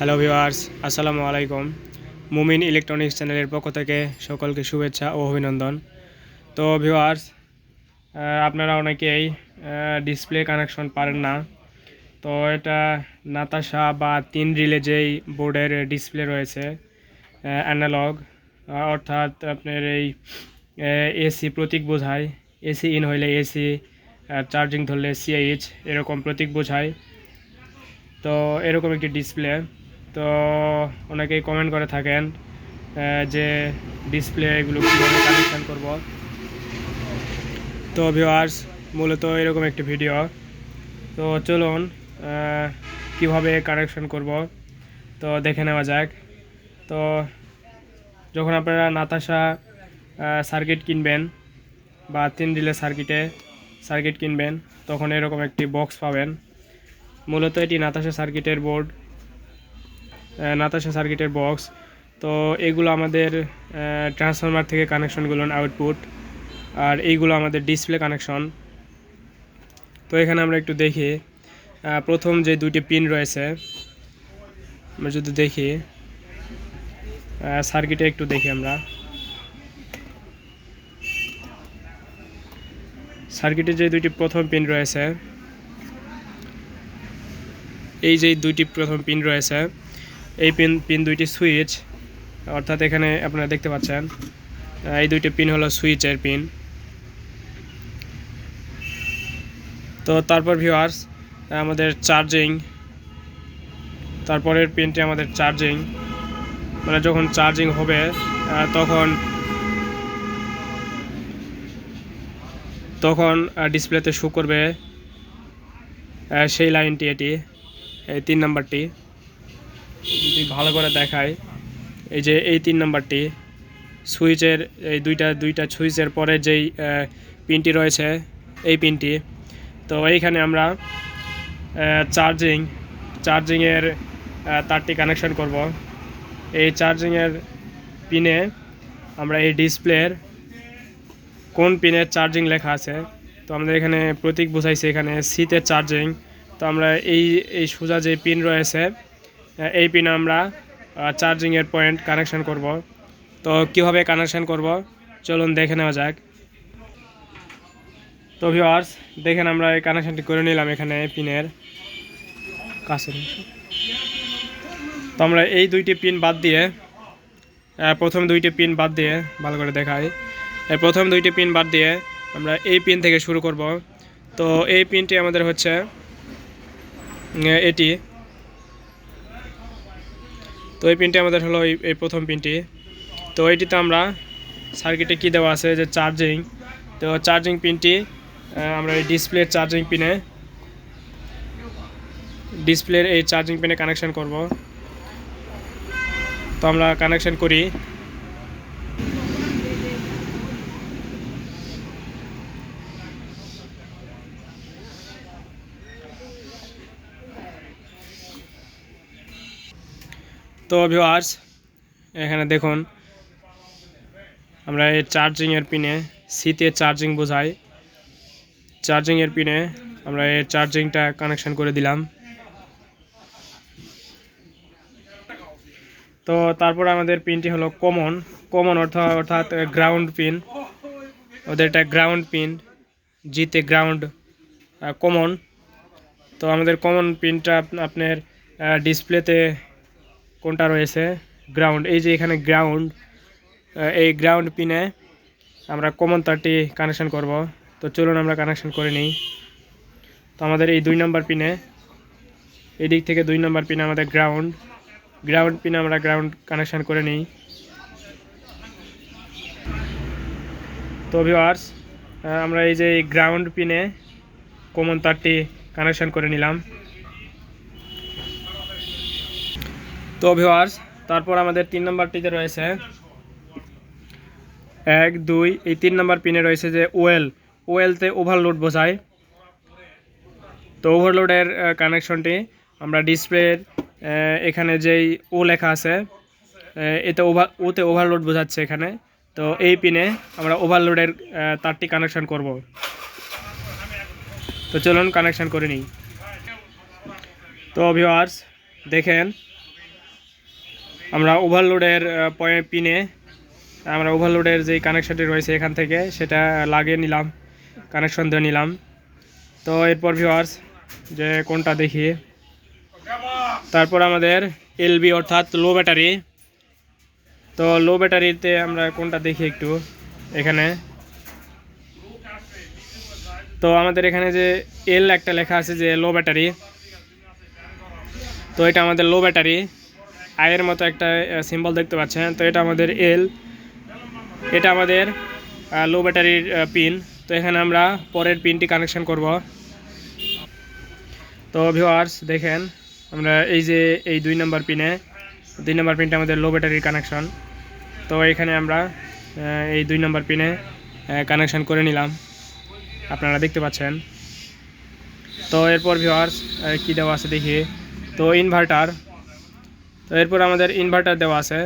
Hello viewers আসসালামু আলাইকুম মুমিন ইলেকট্রনিক্স চ্যানেলের পক্ষ থেকে সকলকে শুভেচ্ছা ও অভিনন্দন। তো ভিউয়ার্স আপনারা অনেকেই ডিসপ্লে কানেকশন পারেন না। তো, এটা নাতাশা বা তিন রিলে যেই বোর্ডের ডিসপ্লে রয়েছে অ্যানালগ অর্থাৎ আপনার এই এসি প্রতীক বোঝায়। এসি ইন হইলে এসি চার্জিং ধরলে সিএইচ এরকম প্রতীক বোঝায়। তো, এরকম একটি ডিসপ্লে তো অনেকেই কমেন্ট করে থাকেন যে ডিসপ্লে এগুলো কীভাবে কানেকশান করব। তো ভিউয়ার্স মূলত এরকম একটি ভিডিও তো চলুন কীভাবে কানেকশন করব, তো দেখে নেওয়া যাক। তো যখন আপনারা নাতাশা সার্কিট কিনবেন বা তিন রিলে সার্কিটে সার্কিট কিনবেন, তখন এরকম একটি বক্স পাবেন। মূলত এটি নাতাশা সার্কিটের বোর্ড নাতাশা সার্কিটের বক্স তো এগুলো আমাদের ট্রান্সফরমার থেকে কানেকশনগুলো আউটপুট আর এইগুলো আমাদের ডিসপ্লে কানেকশন তো এখানে আমরা একটু দেখি। প্রথম যে দুইটি পিন রয়েছে, আমরা যদি দেখি সার্কিটে একটু দেখি আমরা। সার্কিটে যে দুইটি প্রথম পিন রয়েছে, এই যে দুইটি প্রথম পিন রয়েছে এই পিন পিন দুইটি সুইচ অর্থাৎ এখানে আপনারা দেখতে পাচ্ছেন এই দুইটি পিন হলো সুইচের পিন। তো তারপর ভিউয়ার্স আমাদের চার্জিং তারপরের পিনটি আমাদের চার্জিং মানে যখন চার্জিং হবে তখন তখন ডিসপ্লেতে শো করবে সেই লাইনটি এটি, এই তিন নাম্বারটি যদি ভালো করে দেখায়, এই যে এই তিন নাম্বারটি, সুইচের এই দুইটা দুইটা সুইচের পরে যেই পিনটি রয়েছে, এই পিনটি, তো এইখানে আমরা চার্জিং, চার্জিংয়ের তারটি কানেকশন করব। এই চার্জিংয়ের পিনে আমরা এই ডিসপ্লের কোন পিনের চার্জিং লেখা আছে, তো আমাদের এখানে প্রতীক বোঝাইছে এখানে সিতে চার্জিং, তো আমরা এই এই সোজা যে পিন রয়েছে এই পিনে আমরা চার্জিংয়ের পয়েন্ট কানেকশন করব। তো কীভাবে কানেকশন করব? চলুন দেখে নেওয়া যাক। তো ভিওয়ার্স দেখেন আমরা এই কানেকশনটি করে নিলাম এখানে পিনের কাছে। তো আমরা এই দুইটি পিন বাদ দিয়ে প্রথম দুইটি পিন বাদ দিয়ে ভালো করে দেখাই। প্রথম দুইটি পিন বাদ দিয়ে আমরা এই পিন থেকে শুরু করব। তো এই পিনটি আমাদের হচ্ছে এটি তো এই পিনটি আমাদের হলো এই প্রথম পিনটি তো এইটিতে আমরা সার্কিটে কী দেওয়া আছে? যে চার্জিং তো চার্জিং পিনটি আমরা এই ডিসপ্লের চার্জিং পিনে ডিসপ্লের এই চার্জিং পিনে কানেকশান করব। তো আমরা কানেকশান করি। তো ভিউয়ার্স এখানে দেখুন, আমরা এই চার্জিংয়ের পিনে সিতে চার্জিং বোঝাই। চার্জিংয়ের পিনে আমরা এই চার্জিংটা কানেকশন করে দিলাম। তো তারপর আমাদের পিনটি হলো কমন কমন অর্থাৎ অর্থাৎ গ্রাউন্ড পিন ওদের এটা গ্রাউন্ড পিন জিতে গ্রাউন্ড কমন তো আমাদের কমন পিনটা আপনার ডিসপ্লেতে কোনটা রয়েছে? গ্রাউন্ড এই যে এখানে গ্রাউন্ড এই গ্রাউন্ড পিনে আমরা কমন তারটি কানেকশন করব। তো চলুন আমরা কানেকশন করে নিই। তো আমাদের এই দুই নম্বর পিনে এই দিক থেকে দুই নম্বর পিনে আমাদের গ্রাউন্ড গ্রাউন্ড পিনে আমরা গ্রাউন্ড কানেকশন করে নিই। তো ভিওয়ার্স আমরা এই যে গ্রাউন্ড পিনে কমন তারটি কানেকশন করে নিলাম। তো ভিওয়ার্স তারপর আমাদের তিন নম্বরটিতে রয়েছে। এক, দুই, এই তিন নম্বর পিনে রয়েছে যে ওয়েল ওয়েলতে ওভারলোড বোঝায়। তো ওভারলোডের কানেকশনটি আমরা ডিসপ্লের এখানে যেই ও লেখা আছে এতে ওভার ওতে ওভারলোড বোঝাচ্ছে এখানে। তো এই পিনে আমরা ওভারলোডের তারটি কানেকশন করব। তো চলুন কানেকশন করে নিই। তো ভিওয়ার্স দেখেন আমরা ওভারলোডের পিনে আমরা ওভারলোডের যে কানেকশনটি রয়েছে এখান থেকে, সেটা লাগিয়ে নিলাম কানেকশন দিয়ে নিলাম। তো এরপর ভিওয়ার্স যে কোনটা দেখি তারপর আমাদের এলবি অর্থাৎ লো ব্যাটারি তো লো ব্যাটারিতে আমরা কোনটা দেখি একটু, এখানে। তো আমাদের এখানে যে এল একটা লেখা আছে যে লো ব্যাটারি তো এটা আমাদের লো ব্যাটারি আয়ের মতো একটা সিম্বল দেখতে পাচ্ছেন। তো এটা আমাদের এল এটা আমাদের লো ব্যাটারির পিন তো এখানে আমরা পরের পিনটি কানেকশন করব। তো ভিউয়ার্স দেখেন, আমরা এই যে এই দুই নম্বর পিনে দুই নম্বর পিনটা আমাদের লো ব্যাটারির কানেকশন তো এখানে আমরা এই দুই নম্বর পিনে কানেকশন করে নিলাম। আপনারা দেখতে পাচ্ছেন। তো এরপর ভিউয়ার্স কী দেওয়া আছে দেখি। তো ইনভার্টার তো এরপর আমাদের ইনভার্টার দেওয়া আছে।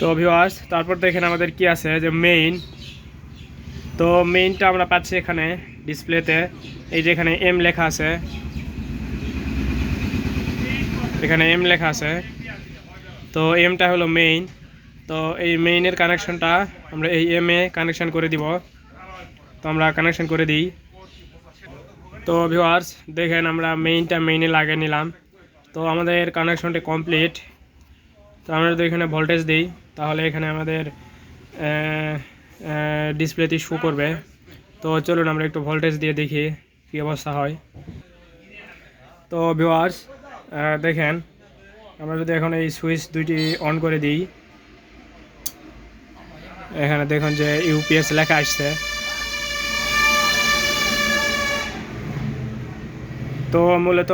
তো ভিউয়ার্স তারপর দেখেন আমাদের কি আছে, যে মেইন তো মেইনটা আমরা পাচ্ছি এখানে ডিসপ্লেতে এই যে এখানে এম লেখা আছে। এখানে এম লেখা আছে। তো এমটা হলো মেইন তো এই মেইনের কানেকশনটা আমরা এই এম এ কানেকশন করে দিব। তো আমরা কানেকশন করে দিই। তো ভিউয়ার্স দেখেন আমরা মেইনটা মেইনে লাগিয়ে নিলাম। তো আমাদের কানেকশনটি কমপ্লিট তো আমরা যদি এখানে ভোল্টেজ দিই, তাহলে এখানে আমাদের ডিসপ্লেতে শো করবে। তো চলুন আমরা একটু ভোল্টেজ দিয়ে দেখি কী অবস্থা হয়। তো ভিউয়ার্স দেখেন, আমরা যদি এখন এই সুইচ দুইটি অন করে দিই, এখানে দেখুন যে ইউপিএস লেখা আসছে। তো মূলত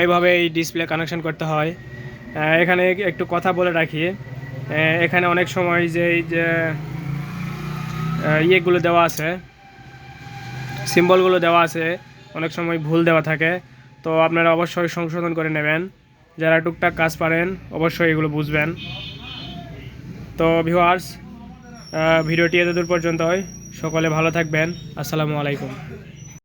এইভাবে এই ডিসপ্লে কানেকশন করতে হয়। এখানে একটু কথা বলে রাখি। এখানে অনেক সময় যে যে ইয়েগুলো দেওয়া আছে সিম্বলগুলো দেওয়া আছে, অনেক সময় ভুল দেওয়া থাকে। তো আপনারা অবশ্যই সংশোধন করে নেবেন। যারা টুকটাক কাজ পারেন, অবশ্যই এগুলো বুঝবেন। তো ভিউয়ার্স ভিডিওটি এতদূর পর্যন্ত হয় সকলে ভালো থাকবেন। আসসালামু আলাইকুম।